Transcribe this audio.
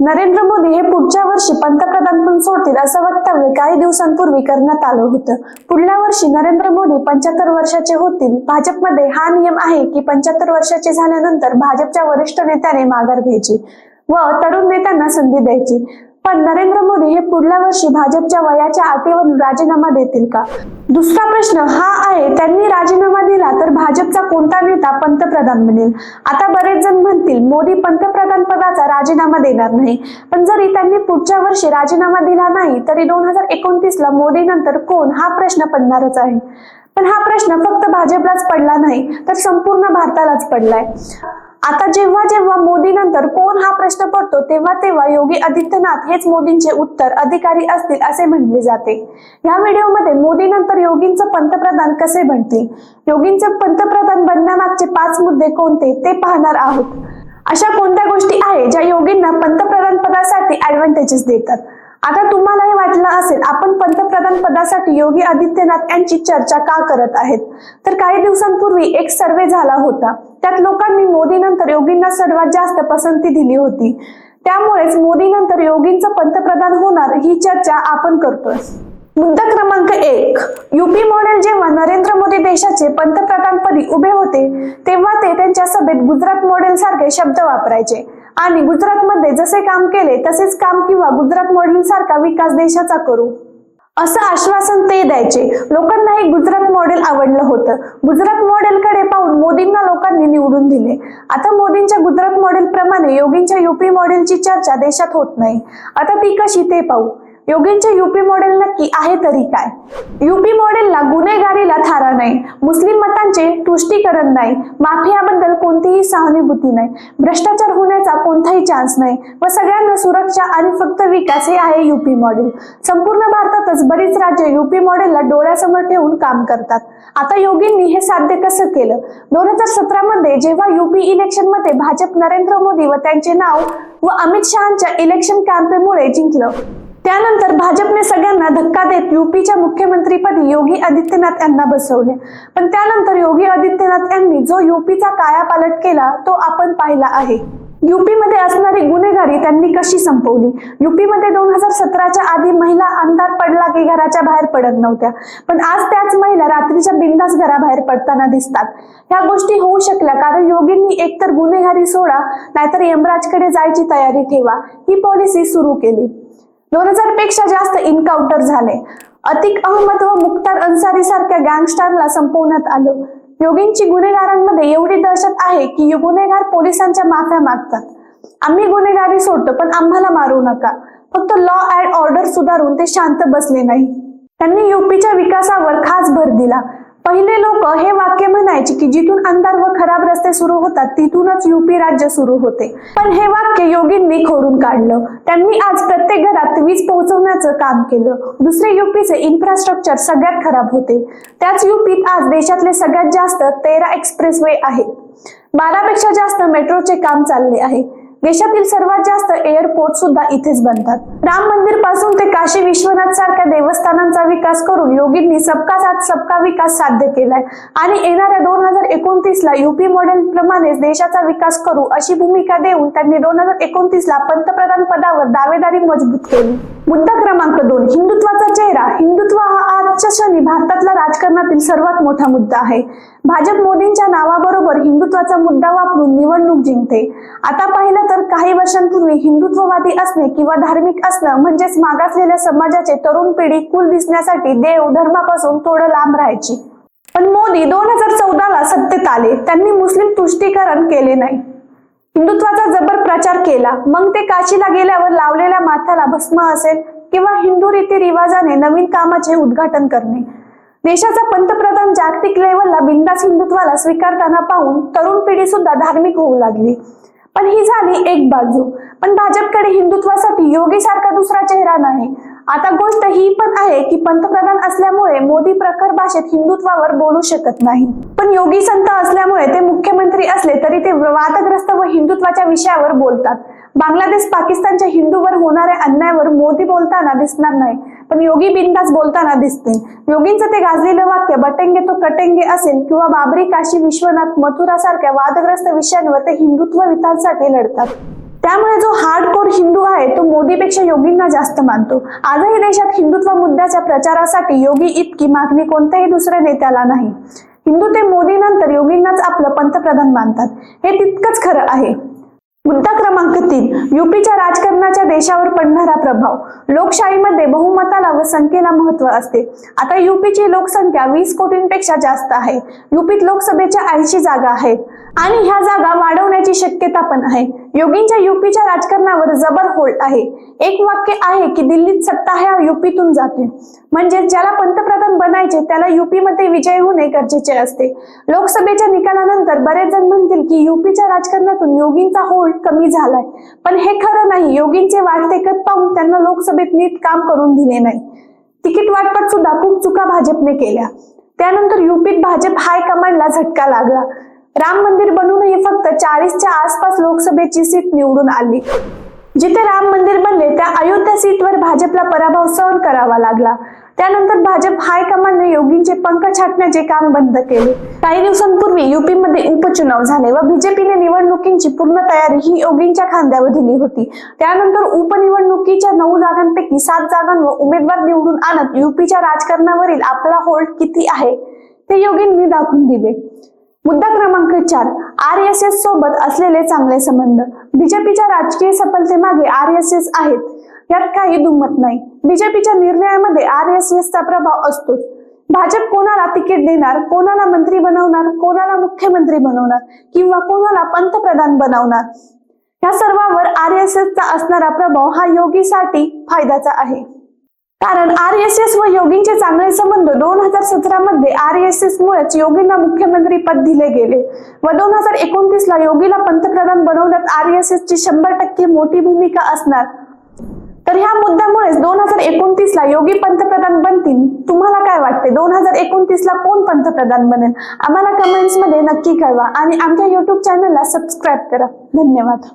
नरेंद्र मोदी हे पुढच्या वर्षी पंतप्रधान पण सोडतील असं वक्तव्य काही दिवसांपूर्वी करण्यात आलं होतं. पुढल्या वर्षी नरेंद्र मोदी पंच्याहत्तर वर्षाचे होतील. भाजपमध्ये हा नियम आहे की पंच्याहत्तर वर्षाचे झाल्यानंतर भाजपच्या वरिष्ठ नेत्याने माघार घ्यायची व तरुण नेत्यांना संधी द्यायची. पण नरेंद्र मोदी हे पुढल्या वर्षी भाजपच्या वयाच्या अटीवरून राजीनामा देतील का? दुसरा प्रश्न हा आहे त्यांनी राजीनामा दिला तर भाजपचा कोणता नेता पंतप्रधान बनेल? आता बरेच जण म्हणतील मोदी पंतप्रधान पदाचा राजीनामा देणार नाही. पण जरी त्यांनी पुढच्या वर्षी राजीनामा दिला नाही तरी दोन हजार एकोणतीस ला मोदी नंतर कोण? हा प्रश्न पडणारच आहे. पण हा प्रश्न फक्त भाजपलाच पडला नाही तर संपूर्ण भारतालाच पडलाय. आता जेव्हा जेव्हा मोदी नंतर कोण हा प्रश्न पडतो तेव्हा तेव्हा योगी आदित्यनाथ हेच मोदींचे उत्तर अधिकारी असतील असे म्हटले जाते. या व्हिडिओमध्ये मोदी नंतर योगींचं पंतप्रधान कसे बनतील? योगींचे पंतप्रधान बनण्यामागचे पाच मुद्दे कोणते ते पाहणार आहोत. अशा कोणत्या गोष्टी आहे ज्या योगींना पंतप्रधान पदासाठी ऍडव्हान्टेजेस देतात? आता तुम्हालाही वाटलं असेल आपण पंतप्रधान पदासाठी योगी आदित्यनाथ यांची चर्चा का करत आहेत? तर काही दिवसांपूर्वी एक सर्वे झाला होता. त्यात लोकांनी मोदी नंतर योगींना सर्वात जास्त पसंती दिली होती. त्यामुळेच मोदी नंतर योगींचं पंतप्रधान होणार ही चर्चा आपण करतोय. मुद्दा क्रमांक एक. युपी मॉडेल जेव्हा नरेंद्र मोदी देशाचे पंतप्रधानपदी उभे होते तेव्हा ते त्यांच्या सभेत गुजरात मॉडेल सारखे शब्द वापरायचे. आणि गुजरातमध्ये जसे काम केले तसेच काम किंवा गुजरात मॉडेल सारखा विकास देशाचा करू. असं आश्वासन ते द्यायचे. लोकांनाही गुजरात मॉडेल आवडलं होतं. गुजरात मॉडेलकडे पाहून मोदींना लोकांनी निवडून दिले. आता मोदींच्या गुजरात मॉडेल प्रमाणे योगींच्या युपी मॉडेलची चर्चा देशात होत नाही. आता ती कशी ते पाहू. योगींच्या युपी मॉडेल नक्की आहे तरी काय? युपी मॉडेलला गुन्हेगारीला थारा नाही. मुस्लिम मतांचे तुष्टीकरण नाही. माफियाबद्दल कोणतीही सहानुभूती नाही. भ्रष्टाचार होण्याचा कोणताही चान्स नाही. व सगळ्यांना सुरक्षा आणि फक्त विकास हे आहे युपी मॉडेल संपूर्ण भारतातच बरीच राज्य युपी मॉडेलला डोळ्यासमोर ठेवून काम करतात. आता योगींनी हे साध्य कसं केलं? दोन हजार सतरा मध्ये जेव्हा युपी इलेक्शनमध्ये भाजप नरेंद्र मोदी व त्यांचे नाव व अमित शहाच्या इलेक्शन कॅम्पेमुळे जिंकलं त्यानंतर भाजपने सगळ्यांना धक्का देत युपीच्या मुख्यमंत्रीपदी योगी आदित्यनाथ यांना बसवले. पण त्यानंतर योगी आदित्यनाथ यांनी जो युपीचा कायापालट केला तो आपण पाहिला आहे. युपीमध्ये असणारी गुन्हेगारी त्यांनी कशी संपवली? युपीमध्ये दोन हजार सतराच्या आधी महिला अंधार पडला की घराच्या बाहेर पडत नव्हत्या. पण आज त्याच महिला रात्रीच्या बिंदास घराबाहेर पडताना दिसतात. ह्या गोष्टी होऊ शकल्या कारण योगींनी एकतर गुन्हेगारी सोडा नाहीतर यमराजकडे जायची तयारी ठेवा. ही पॉलिसी सुरू केली. दोन हजारपेक्षा जास्त इन्काउंटर झाले. अतिक अहमद व मुख्तार अन्सारी सारख्या गँगस्टरला संपवण्यात आलं. योगींची गुन्हेगारांमध्ये एवढी दहशत आहे की गुन्हेगार पोलिसांच्या माफ्या मागतात. आम्ही गुन्हेगारी सोडतो पण आम्हाला मारू नका. फक्त लॉ अँड ऑर्डर सुधारून ते शांत बसले नाही. त्यांनी युपीच्या विकासावर खास भर दिला. पहिले लोक हे वाक्य म्हणायचे की जिथून अंधार व खराब रस्ते सुरू होतात तिथूनच युपी राज्य सुरू होते. पण हे वाक्य योगींनी खोडून काढलं. त्यांनी आज प्रत्येक घरात वीज पोहोचवण्याचं काम केलं. दुसरे युपीचे इन्फ्रास्ट्रक्चर सगळ्यात खराब होते. त्याच युपीत आज देशातले सगळ्यात जास्त तेरा एक्सप्रेस वे आहेत. बारापेक्षा जास्त मेट्रोचे काम चालले आहे. देशातील सर्वात जास्त एअरपोर्ट सुद्धा इथेच बनतात. राम मंदिरपासून ते काशी विश्वनाथ सारख्या देवस्थानांचा विकास करून योगींनी सबका साथ सबका विकास साध्य केलाय. आणि येणाऱ्या दोन हजार एकोणतीस ला युपी मॉडेल प्रमाणेच देशाचा विकास करू अशी भूमिका देऊन त्यांनी दोन हजार एकोणतीस ला पंतप्रधान पदावर दावेदारी मजबूत केली. मुद्दा क्रमांक दोन हिंदुत्वाचा चेहरा. हिंदुत्व हा आजच्या क्षणी भारतातला राजकारणातील सर्वात मोठा मुद्दा आहे. भाजप मोदींच्या नावाबरोबर हिंदुत्वाचा मुद्दा वापरून निवडणूक जिंकते. आता पाहिलं तर काही वर्षांपूर्वी हिंदुत्ववादी असणे किंवा धार्मिक असणं म्हणजेच मागासलेल्या समाजाचे तरुण पिढी कुल दिसण्यासाठी देव धर्मापासून थोडं लांब राहायची. पण मोदी दोन हजार चौदाला सत्तेत आले. त्यांनी मुस्लिम तुष्टीकरण केले नाही. हिंदुत्वाचा जबर प्रचार केला मग ते काशीला गेल्यावर लावलेल्या माथ्याला भस्म असेल किंवा हिंदू रीती रिवाजाने नवीन कामाचे उद्घाटन करणे. देशाचा पंतप्रधान जागतिक लेवलला बिंदास हिंदुत्वाला स्वीकारताना पाहून तरुण पिढी सुद्धा धार्मिक होऊ लागली. पण ही झाली एक बाजू. पण भाजपकडे हिंदुत्वासाठी योगी सारखा दुसरा चेहरा नाही. आता गोष्ट ही पण आहे की पंतप्रधान असल्यामुळे मोदी प्रखर भाषेत हिंदुत्वावर बोलू शकत नाही. पण योगी संत असल्यामुळे ते मुख्यमंत्री असले तरी ते वादग्रस्त व हिंदुत्वाच्या विषयावर बोलतात. बांगलादेश पाकिस्तानच्या हिंदूवर होणाऱ्या अन्यायावर मोदी बोलताना दिसणार नाही पण योगी बिंदास बोलताना दिसतील. योगींचं ते गाजलेलं वाक्य बटेंगे तो कटेंगे असेल किंवा बाबरी काशी विश्वनाथ मथुरा सारख्या वादग्रस्त विषयांवर ते हिंदुत्व वितांसाठी लढतात. त्यामुळे जो हार्डकोर हिंदू आहे तो मोदीपेक्षा योगींना जास्त मानतो. आजही देशात हिंदुत्व मुद्द्याच्या प्रचारासाठी योगी इतकी मागणी कोणत्याही दुसऱ्या नेत्याला नाही. हिंदू ते मोदी नंतर योगींनाच आपलं पंतप्रधान मानतात. हे तितकंच खरं आहे. मुद्दा क्रमांक तीन युपीच्या राजकारणाच्या देशावर पडणारा प्रभाव. लोकशाहीमध्ये बहुमताला व संख्येला महत्त्व असते. आता युपीची लोकसंख्या वीस कोटींपेक्षा जास्त आहे. युपीत लोकसभेच्या ऐंशी जागा आहेत. आणि ह्या जागा वाढवण्याची शक्यता पण आहे. योगींच्या युपीच्या राजकारणावर जबर होल्ड आहे. एक वाक्य आहे की दिल्लीत सत्ता ह्या युपीतून जाते. म्हणजे ज्याला पंतप्रधान बनायचे त्याला युपीमध्ये विजय होणे गरजेचे असते. लोकसभेच्या निकालानंतर बरेच जण म्हणतील की युपीच्या राजकारणातून योगींचा होल्ड कमी झालाय. पण हे खरं नाही. योगींचे वाढते कत पाहून त्यांना लोकसभेत नीट काम करून दिले नाही. तिकीट वाटपात सुद्धा खूप चुका भाजपने केल्या. त्यानंतर युपीत भाजप हायकमांडला झटका लागला. राम मंदिर बनूनही फक्त चाळीसच्या आसपास लोकसभेची सीट निवडून आली. जिथे राम मंदिर बनले त्या अयोध्या सीटवर भाजपला पराभव सहन करावा लागला. त्यानंतर भाजप हायकमांडने योगींचे पंख छाटण्याचे काम बंद केले. काही दिवसांपूर्वी युपीमध्ये उपचुनाव झाले व बीजेपीने निवडणुकींची पूर्ण तयारी ही योगींच्या खांद्यावर दिली होती. त्यानंतर उपनिवडणुकीच्या नऊ जागांपैकी सात जागांवर उमेदवार निवडून आणत युपीच्या राजकारणावरील आपला होल्ड किती आहे ते योगींनी दाखवून दिले. मुद्दा क्रमांक चार आर एस एस सोबत असलेले चांगले संबंध. बीजेपीच्या राजकीय सफलतेमागे आर एस एस आहेत. यात काही दुमत नाही. बीजेपीच्या निर्णयामध्ये आर एस एसचा प्रभाव असतोच. भाजप कोणाला तिकीट देणार कोणाला मंत्री बनवणार कोणाला मुख्यमंत्री बनवणार किंवा कोणाला पंतप्रधान बनवणार? या सर्वावर आर एस एसचा असणारा प्रभाव हा योगीसाठी फायद्याचा आहे. कारण आर एस एस व योगींचे चांगले संबंध दोन हजार सतरा मध्ये आर एस एस मुळेच योगींना मुख्यमंत्री पद दिले गेले व दोन हजार एकोणतीस ला योगीला पंतप्रधान बनवण्यात आर एस एस ची शंभर टक्के मोठी भूमिका असणार. तर ह्या मुद्द्यामुळेच दोन हजार एकोणतीस ला योगी पंतप्रधान बनतील. तुम्हाला काय वाटते? दोन हजार एकोणतीस ला कोण पंतप्रधान बनेल? आम्हाला कमेंट्समध्ये नक्की कळवा आणि आमच्या युट्यूब चॅनलला सबस्क्राईब करा. धन्यवाद.